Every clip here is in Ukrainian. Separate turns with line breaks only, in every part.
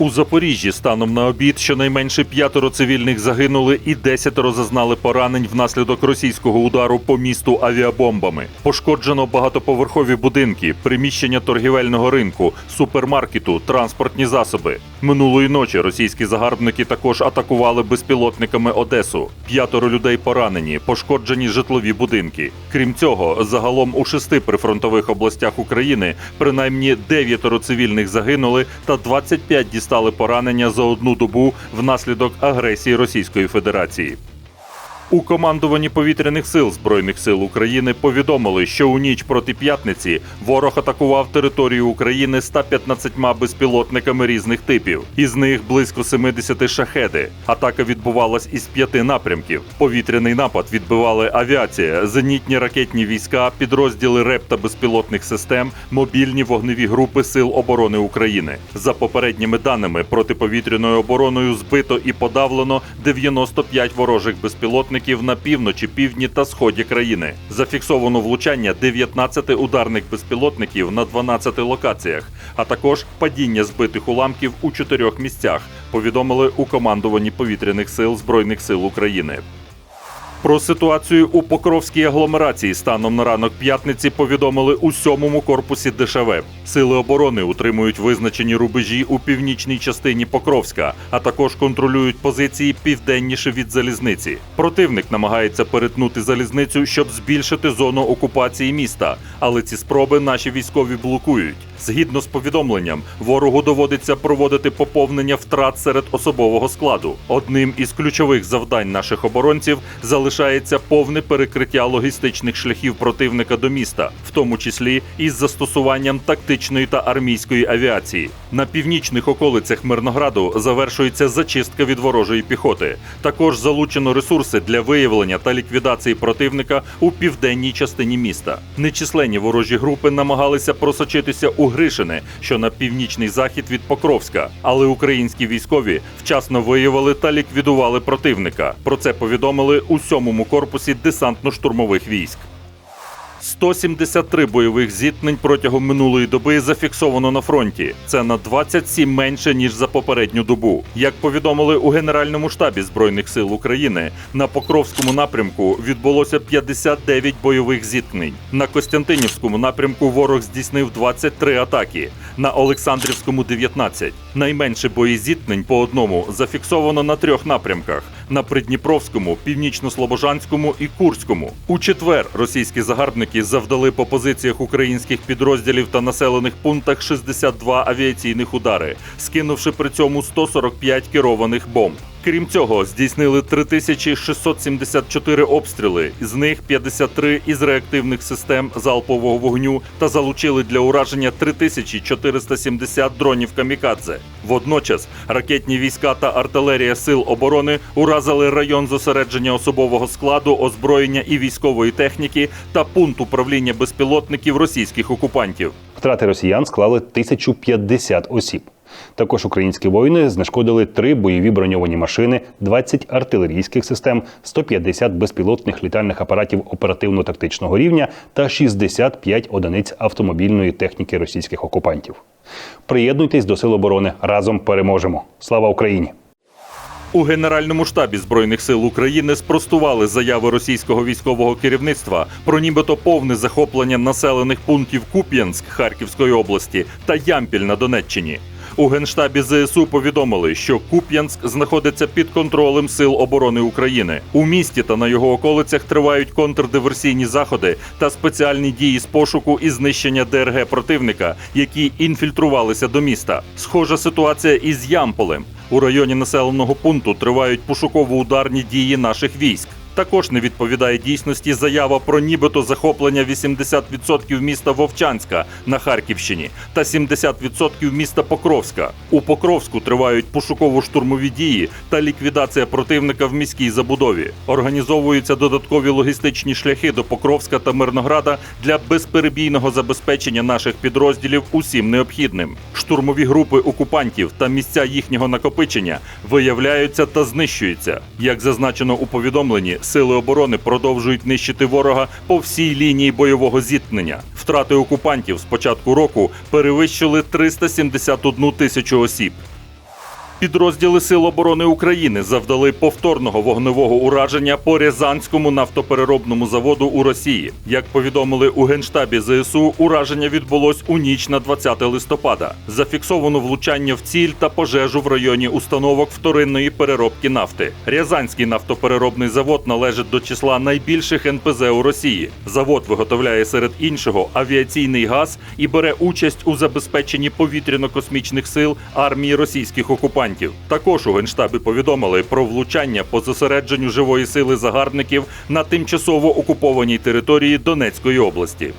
У Запоріжжі станом на обід щонайменше п'ятеро цивільних загинули і десятеро зазнали поранень внаслідок російського удару по місту авіабомбами. Пошкоджено багатоповерхові будинки, приміщення торгівельного ринку, супермаркету, транспортні засоби. Минулої ночі російські загарбники також атакували безпілотниками Одесу. П'ятеро людей поранені, пошкоджені житлові будинки. Крім цього, загалом у шести прифронтових областях України принаймні дев'ятеро цивільних загинули та 25 дістали поранення за одну добу внаслідок агресії Російської Федерації. У командуванні повітряних сил Збройних сил України повідомили, що у ніч проти п'ятниці ворог атакував територію України 115 безпілотниками різних типів. Із них близько 70 шахеди. Атака відбувалась із п'яти напрямків. Повітряний напад відбивали авіація, зенітні ракетні війська, підрозділи РЕП та безпілотних систем, мобільні вогневі групи Сил оборони України. За попередніми даними, протиповітряною обороною збито і подавлено 95 ворожих безпілотників на півночі, півдні та сході країни. Зафіксовано влучання 19 ударних безпілотників на 12 локаціях, а також падіння збитих уламків у чотирьох місцях. Повідомили у командуванні повітряних сил Збройних сил України. Про ситуацію у Покровській агломерації станом на ранок п'ятниці повідомили у сьомому корпусі ДШВ. Сили оборони утримують визначені рубежі у північній частині Покровська, а також контролюють позиції південніше від залізниці. Противник намагається перетнути залізницю, щоб збільшити зону окупації міста, але ці спроби наші військові блокують. Згідно з повідомленням, ворогу доводиться проводити поповнення втрат серед особового складу. Одним із ключових завдань наших оборонців залишається повне перекриття логістичних шляхів противника до міста, в тому числі із застосуванням тактичної та армійської авіації. На північних околицях Мирнограду завершується зачистка від ворожої піхоти. Також залучено ресурси для виявлення та ліквідації противника у південній частині міста. Нечисленні ворожі групи намагалися просочитися у Гришине, що на північний захід від Покровська, але українські військові вчасно виявили та ліквідували противника. Про це повідомили у сьомому корпусі десантно-штурмових військ. 173 бойових зіткнень протягом минулої доби зафіксовано на фронті. Це на 27 менше ніж за попередню добу. Як повідомили у Генеральному штабі збройних сил України, на Покровському напрямку відбулося 59 бойових зіткнень. На Костянтинівському напрямку ворог здійснив 23 атаки. На Олександрівському 19. Найменше боєзіткнень по одному зафіксовано на трьох напрямках: на Придніпровському, Північно-Слобожанському і Курському. У четвер російські загарбники завдали по позиціях українських підрозділів та населених пунктах 62 авіаційних удари, скинувши при цьому 145 керованих бомб. Крім цього, здійснили 3674 обстріли, з них 53 із реактивних систем залпового вогню та залучили для ураження 3470 дронів камікадзе. Водночас ракетні війська та артилерія сил оборони уразили район зосередження особового складу, озброєння і військової техніки та пункт управління безпілотників російських окупантів.
Втрати росіян склали 1050 осіб. Також українські воїни знешкодили три бойові броньовані машини, 20 артилерійських систем, 150 безпілотних літальних апаратів оперативно-тактичного рівня та 65 одиниць автомобільної техніки російських окупантів. Приєднуйтесь до Сил оборони. Разом переможемо. Слава Україні!
У Генеральному штабі Збройних сил України спростували заяви російського військового керівництва про нібито повне захоплення населених пунктів Куп'янськ Харківської області та Ямпіль на Донеччині. У генштабі ЗСУ повідомили, що Куп'янськ знаходиться під контролем Сил оборони України. У місті та на його околицях тривають контрдиверсійні заходи та спеціальні дії з пошуку і знищення ДРГ противника, які інфільтрувалися до міста. Схожа ситуація із Ямполем. У районі населеного пункту тривають пошуково-ударні дії наших військ. Також не відповідає дійсності заява про нібито захоплення 80% міста Вовчанська на Харківщині та 70% міста Покровська. У Покровську тривають пошуково-штурмові дії та ліквідація противника в міській забудові. Організовуються додаткові логістичні шляхи до Покровська та Мирнограда для безперебійного забезпечення наших підрозділів усім необхідним. Штурмові групи окупантів та місця їхнього накопичення виявляються та знищуються. Як зазначено у повідомленні, сили оборони продовжують нищити ворога по всій лінії бойового зіткнення. Втрати окупантів з початку року перевищили 371 тисячу осіб. Підрозділи Сил оборони України завдали повторного вогневого ураження по Рязанському нафтопереробному заводу у Росії. Як повідомили у генштабі ЗСУ, ураження відбулось у ніч на 20 листопада. Зафіксовано влучання в ціль та пожежу в районі установок вторинної переробки нафти. Рязанський нафтопереробний завод належить до числа найбільших НПЗ у Росії. Завод виготовляє серед іншого авіаційний газ і бере участь у забезпеченні повітряно-космічних сил армії російських окупантів. Також у генштабі повідомили про влучання по зосередженню живої сили загарбників на тимчасово окупованій території Донецької області.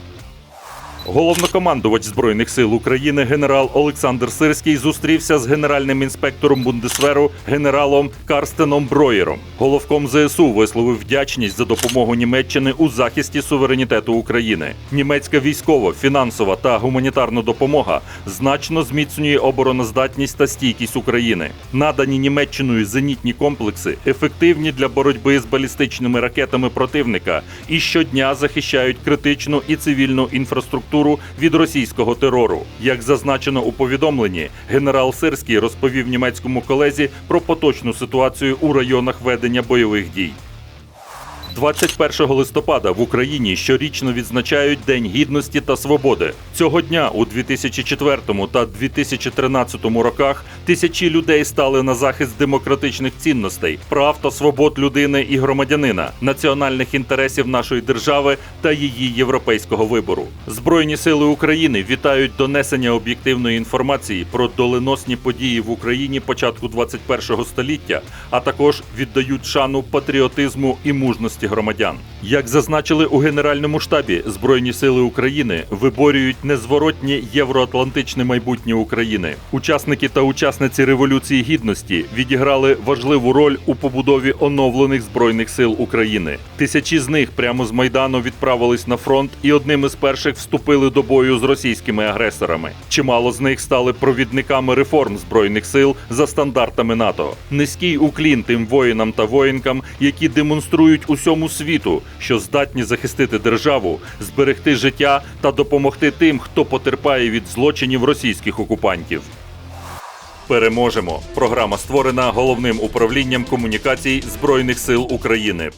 Головнокомандувач збройних сил України генерал Олександр Сирський зустрівся з генеральним інспектором Бундесверу генералом Карстеном Броєром. Головком ЗСУ висловив вдячність за допомогу Німеччини у захисті суверенітету України. Німецька військова, фінансова та гуманітарна допомога значно зміцнює обороноздатність та стійкість України. Надані Німеччиною зенітні комплекси ефективні для боротьби з балістичними ракетами противника і щодня захищають критичну і цивільну інфраструктуру від російського терору. Як зазначено у повідомленні, генерал Сирський розповів німецькому колезі про поточну ситуацію у районах ведення бойових дій. 21 листопада в Україні щорічно відзначають День гідності та свободи. Цього дня у 2004 та 2013 роках тисячі людей стали на захист демократичних цінностей, прав та свобод людини і громадянина, національних інтересів нашої держави та її європейського вибору. Збройні сили України вітають донесення об'єктивної інформації про доленосні події в Україні початку 21 століття, а також віддають шану патріотизму і мужності громадян. Як зазначили у Генеральному штабі, Збройні сили України виборюють незворотнє євроатлантичне майбутнє України. Учасники та учасниці революції гідності відіграли важливу роль у побудові оновлених збройних сил України. Тисячі з них прямо з майдану відправились на фронт і одним із перших вступили до бою з російськими агресорами. Чимало з них стали провідниками реформ збройних сил за стандартами НАТО. Низький уклін тим воїнам та воїнкам, які демонструють усьому світу, що здатні захистити державу, зберегти життя та допомогти тим, хто потерпає від злочинів російських окупантів. Переможемо. Програма створена головним управлінням комунікацій Збройних сил України.